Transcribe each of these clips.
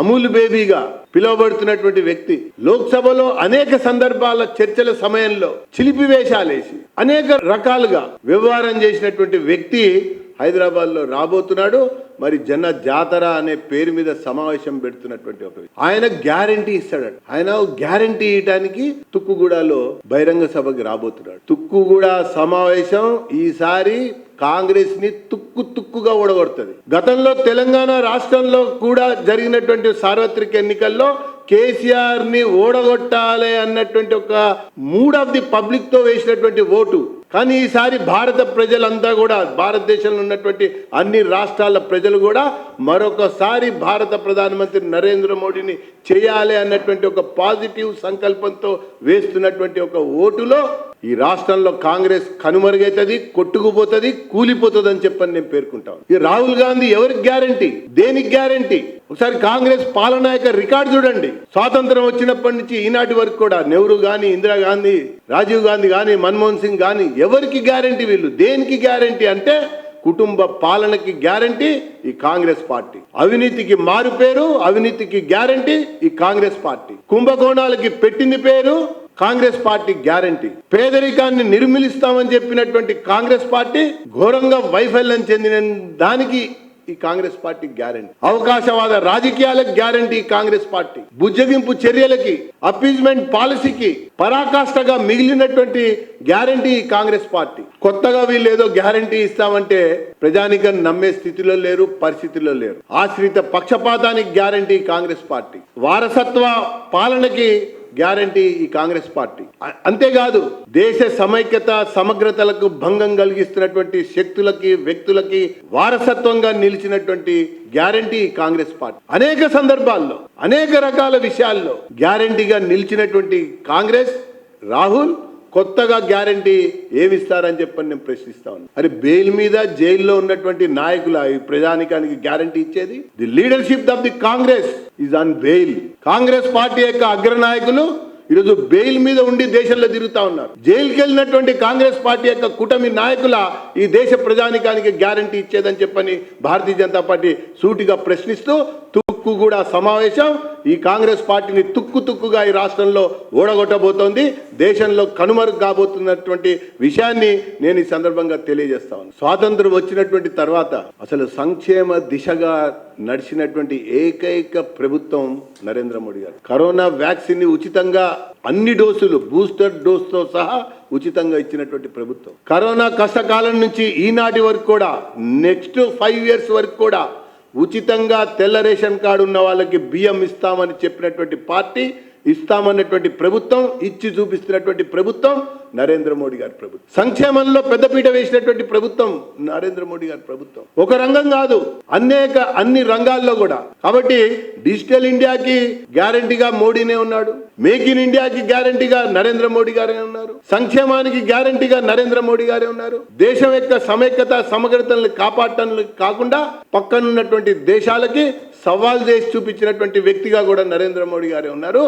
అమూల్ బేబీగా పిలువబడుతున్నటువంటి వ్యక్తి లోక్సభలో అనేక సందర్భాల చర్చల సమయంలో చిలిపి వేషాలేసి అనేక రకాలుగా వ్యవహారం చేసినటువంటి వ్యక్తి హైదరాబాద్లో రాబోతున్నాడు. మరి జన జాతర అనే పేరు మీద సమావేశం పెడుతున్నటువంటి ఒక ఆయన గ్యారంటీ ఇస్తాడట. ఆయన గ్యారంటీ ఇవ్వడానికి తుక్కుగూడలో బహిరంగ సభకి రాబోతున్నాడు. తుక్కుగూడ సమావేశం ఈసారి కాంగ్రెస్ని తుక్కు తుక్కుగా ఓడగొడుతుంది. గతంలో తెలంగాణ రాష్ట్రంలో కూడా జరిగినటువంటి సార్వత్రిక ఎన్నికల్లో కేసీఆర్ని ఓడగొట్టాలి అన్నటువంటి ఒక మూడ్ ఆఫ్ ది పబ్లిక్తో వేసినటువంటి ఓటు కానీ ఈసారి భారత ప్రజలంతా కూడా భారతదేశంలో ఉన్నటువంటి అన్ని రాష్ట్రాల ప్రజలు కూడా మరొకసారి భారత ప్రధానమంత్రి నరేంద్ర మోడీని చేయాలి అన్నటువంటి ఒక పాజిటివ్ సంకల్పంతో వేస్తున్నటువంటి ఒక ఓటులో ఈ రాష్ట్రంలో కాంగ్రెస్ కనుమరుగైతుంది కొట్టుకుపోతుంది కూలిపోతుంది అని చెప్పని నేను పేర్కొంటాను ఈ రాహుల్ గాంధీ ఎవరికి గ్యారంటీ దేనికి గ్యారంటీ ఒకసారి కాంగ్రెస్ పాలన యొక్క రికార్డు చూడండి. స్వాతంత్రం వచ్చినప్పటి నుంచి ఈనాటి వరకు కూడా నెహ్రూ గాని ఇందిరాగాంధీ రాజీవ్ గాంధీ కానీ మన్మోహన్ సింగ్ కానీ ఎవరికి గ్యారంటీ వీళ్ళు? దేనికి గ్యారంటీ అంటే కుటుంబ పాలనకి గ్యారంటీ ఈ కాంగ్రెస్ పార్టీ. అవినీతికి మారు పేరు అవినీతికి గ్యారంటీ ఈ కాంగ్రెస్ పార్టీ. కుంభకోణాలకి పెట్టింది పేరు కాంగ్రెస్ పార్టీ గ్యారంటీ పేదరికాన్ని నిర్మిలిస్తామని చెప్పినటువంటి కాంగ్రెస్ పార్టీ ఘోరంగా వైఫల్యం చెందిన దానికి ఈ కాంగ్రెస్ పార్టీ గ్యారంటీ. అవకాశవాద రాజకీయాలకు గ్యారంటీ కాంగ్రెస్ పార్టీ. బుజ్జగింపు చర్యలకి అపీజ్మెంట్ పాలసీకి పరాకాష్ఠగా మిగిలినటువంటి గ్యారంటీ ఈ కాంగ్రెస్ పార్టీ. కొత్తగా వీళ్ళు ఏదో గ్యారంటీ ఇస్తామంటే ప్రజానికం నమ్మే స్థితిలో లేరు పరిస్థితిలో లేరు. ఆశ్రిత పక్షపాతానికి గ్యారంటీ కాంగ్రెస్ పార్టీ. వారసత్వ పాలనకి గ్యారంటీ ఈ కాంగ్రెస్ పార్టీ. అంతేకాదు దేశ సమైక్యత సమగ్రతలకు భంగం కలిగిస్తున్నటువంటి శక్తులకి వ్యక్తులకి వారసత్వంగా నిలిచినటువంటి గ్యారంటీ ఈ కాంగ్రెస్ పార్టీ. అనేక సందర్భాల్లో అనేక రకాల విషయాల్లో గ్యారంటీగా నిలిచినటువంటి కాంగ్రెస్ రాహుల్ కొత్తగా గ్యారంటీ ఏమిస్తారని చెప్పని నేను ప్రశ్నిస్తా ఉన్నాను అరే బెయిల్ మీద జైల్లో ఉన్నటువంటి నాయకుల ఈ ప్రజానికానికి గ్యారంటీ ఇచ్చేది? The leadership of the Congress is on bail Congress party యొక్క అగ్రనాయకులు ఈరోజు బెయిల్ మీద ఉండి దేశంలో తిరుగుతా ఉన్నారు. జైలుకి వెళ్ళినటువంటి కాంగ్రెస్ పార్టీ యొక్క కూటమి నాయకుల ఈ దేశ ప్రజానికానికి గ్యారంటీ ఇచ్చేదని చెప్పని భారతీయ జనతా పార్టీ సూటిగా ప్రశ్నిస్తూ తుక్కు కూడా సమావేశం. ఈ కాంగ్రెస్ పార్టీని తుక్కు తుక్కుగా ఈ రాష్ట్రంలో ఓడగొట్టబోతోంది. దేశంలో కనుమరుగు కాబోతున్నటువంటి విషయాన్ని నేను ఈ సందర్భంగా తెలియజేస్తాను స్వాతంత్రం వచ్చినటువంటి తర్వాత అసలు సంక్షేమ దిశగా నడిచినటువంటి ఏకైక ప్రభుత్వం నరేంద్ర మోడీ గారు. కరోనా వ్యాక్సిన్ని ఉచితంగా అన్ని డోసులు బూస్టర్ డోస్తో సహా ఉచితంగా ఇచ్చినటువంటి ప్రభుత్వం. కరోనా కష్టకాలం నుంచి ఈనాటి వరకు కూడా నెక్స్ట్ ఫైవ్ ఇయర్స్ వరకు కూడా ఉచితంగా తెల్ల రేషన్ కార్డు ఉన్న వాళ్ళకి బియ్యం ఇస్తామని చెప్పినటువంటి పార్టీ ఇస్తామన్నటువంటి ప్రభుత్వం ఇచ్చి చూపిస్తున్నటువంటి ప్రభుత్వం నరేంద్ర మోడీ గారి ప్రభుత్వం. సంక్షేమంలో పెద్దపీట వేసినటువంటి ప్రభుత్వం. నరేంద్ర మోడీ గారి ప్రభుత్వం. ఒక రంగం కాదు అనేక అన్ని రంగాల్లో కూడా. కాబట్టి డిజిటల్ ఇండియాకి గ్యారంటీగా మోడీనే ఉన్నాడు. మేక్ ఇన్ ఇండియాకి గ్యారంటీగా నరేంద్ర మోడీ గారే ఉన్నారు. సంక్షేమానికి గ్యారంటీగా నరేంద్ర మోడీ గారే ఉన్నారు. దేశం యొక్క సమైక్యత సమగ్రతలను కాపాడటం కాకుండా పక్కనున్నటువంటి దేశాలకి సవాల్ చేసి చూపించినటువంటి వ్యక్తిగా కూడా నరేంద్ర మోడీ గారే ఉన్నారు.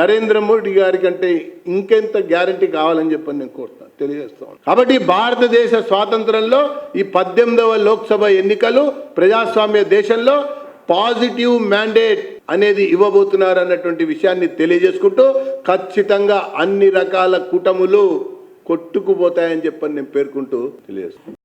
నరేంద్ర మోడీ గారి కంటే ఇంకెంత గ్యారంటీ కావాలని చెప్పని నేను కోరుతాను తెలియజేస్తాను కాబట్టి భారతదేశ స్వాతంత్రంలో ఈ పద్దెనిమిదవ లోక్సభ ఎన్నికలు ప్రజాస్వామ్య దేశంలో పాజిటివ్ మ్యాండేట్ అనేది ఇవ్వబోతున్నారు అన్నటువంటి విషయాన్ని తెలియజేసుకుంటూ ఖచ్చితంగా అన్ని రకాల కూటములు కొట్టుకుపోతాయని చెప్పని నేను పేర్కొంటూ తెలియజేస్తాను